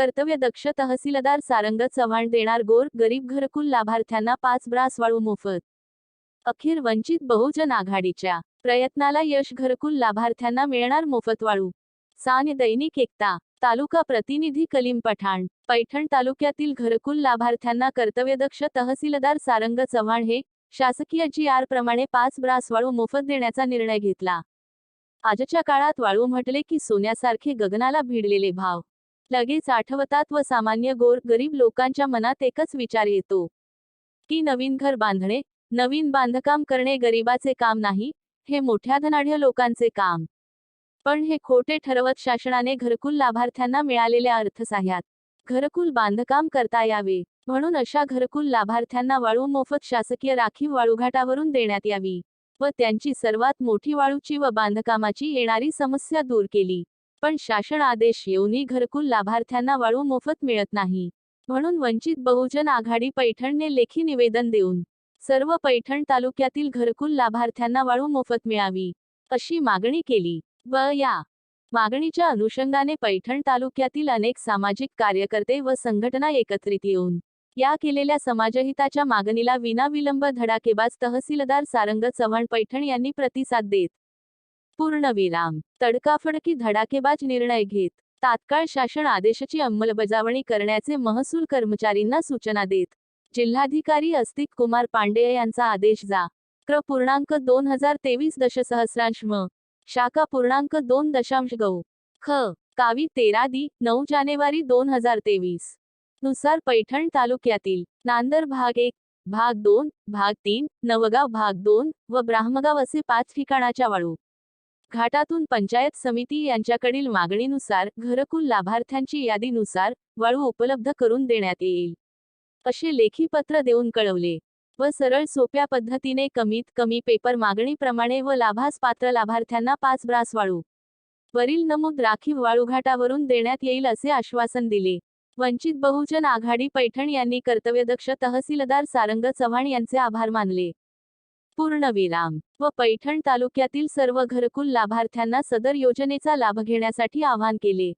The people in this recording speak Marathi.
कर्तव्यदक्ष तहसीलदार सारंग चव्हाण देणार गोर गरीब घरकुल लाभार्थ्यांना पाच ब्रास वाळू मोफत. अखेर वंचित बहुजन आघाडीच्या प्रयत्नाला यश घरकुल लाभार्थ्यांना मिळणार मोफत वाळू. सान दैनिक एकता तालुका प्रतिनिधी कलीम पठाण पैठण तालुक्यातील घरकुल लाभार्थ्यांना कर्तव्यदक्ष तहसीलदार सारंग चव्हाण हे शासकीय जी आर प्रमाणे पाच ब्रास वाळू मोफत देण्याचा निर्णय घेतला. आजच्या काळात वाळू म्हटले की सोन्यासारखे गगनाला भिडलेले भाव. लगेच आठवतात व सामान्य गोर गरीब लोकांच्या मनात एकच विचार येतो की नवीन घर बांधणे नवीन बांधकाम करणे गरिबाचे काम नाही हे मोठ्या धनाढ्य लोकांचे काम. पण हे खोटे ठरवत शासनाने घरकुल लाभार्थ्यांना मिळालेल्या अर्थसहाय्यात घरकुल बांधकाम करता यावे म्हणून अशा घरकुल लाभार्थ्यांना वाळू मोफत शासकीय राखीव वाळूघाटावरून देण्यात यावी व त्यांची सर्वात मोठी वाळूची व बांधकामाची येणारी समस्या दूर केली. पण शासन आदेश येऊनही घरकुल लाभार्थ्यांना वाळू मोफत मिळत नाही. म्हणून वंचित बहुजन आघाडी पैठणने लेखी निवेदन देऊन सर्व पैठण तालुक्यातील घरकुल लाभार्थ्यांना वाळू मोफत मिळावी अशी मागणी केली. व या मागणीच्या अनुषंगाने पैठण तालुक्यातील अनेक सामाजिक कार्यकर्ते व संघटना एकत्रित येऊन या केलेल्या समाजहिताच्या मागणीला विनाविलंब धडाकेबाज तहसीलदार सारंग चव्हाण पैठण यांनी प्रतिसाद देत पूर्णविराम तडकाफडकी धडाकेबाज निर्णय घेत तात्काळ शासन आदेशाची अंमलबजावणी करण्याचे महसूल कर्मचारींना सूचना देत जिल्हाधिकारी अस्तिक कुमार पांडेय यांचा आदेश जा क्र. पूर्णांक दोन हजार तेवीस दशसहस्रांश म शाखा पूर्णांक दोन दशांश गौ ख कावी तेरा दी नऊ जानेवारी दोन हजार तेवीसनुसार पैठण तालुक्यातील नांदर भाग एक भाग दोन भाग तीन नवगाव भाग दोन व ब्राह्मगाव असे पाच ठिकाणाच्या वाळू घाटातून पंचायत समिती यांच्याकडील मागणीनुसार घरकुल लाभार्थ्यांची यादीनुसार वाळू उपलब्ध करून देण्यात येईल. असे लेखी पत्र देऊन कळवले. व सरळ सोप्या पद्धतीने कमीत कमी पेपर मागणीप्रमाणे व लाभास पात्र लाभार्थ्यांना पाच ब्रास वाळू. वरील नमूद राखीव वाळूघाटावरून देण्यात येईल असे आश्वासन दिले. वंचित बहुजन आघाडी पैठण यांनी कर्तव्यदक्ष तहसीलदार सारंग चव्हाण यांचे आभार मानले. पूर्णविराम व पैठण तालुक्यातील सर्व घरकुल लाभार्थ्यांना सदर योजनेचा लाभ घेण्यासाठी आवाहन केले.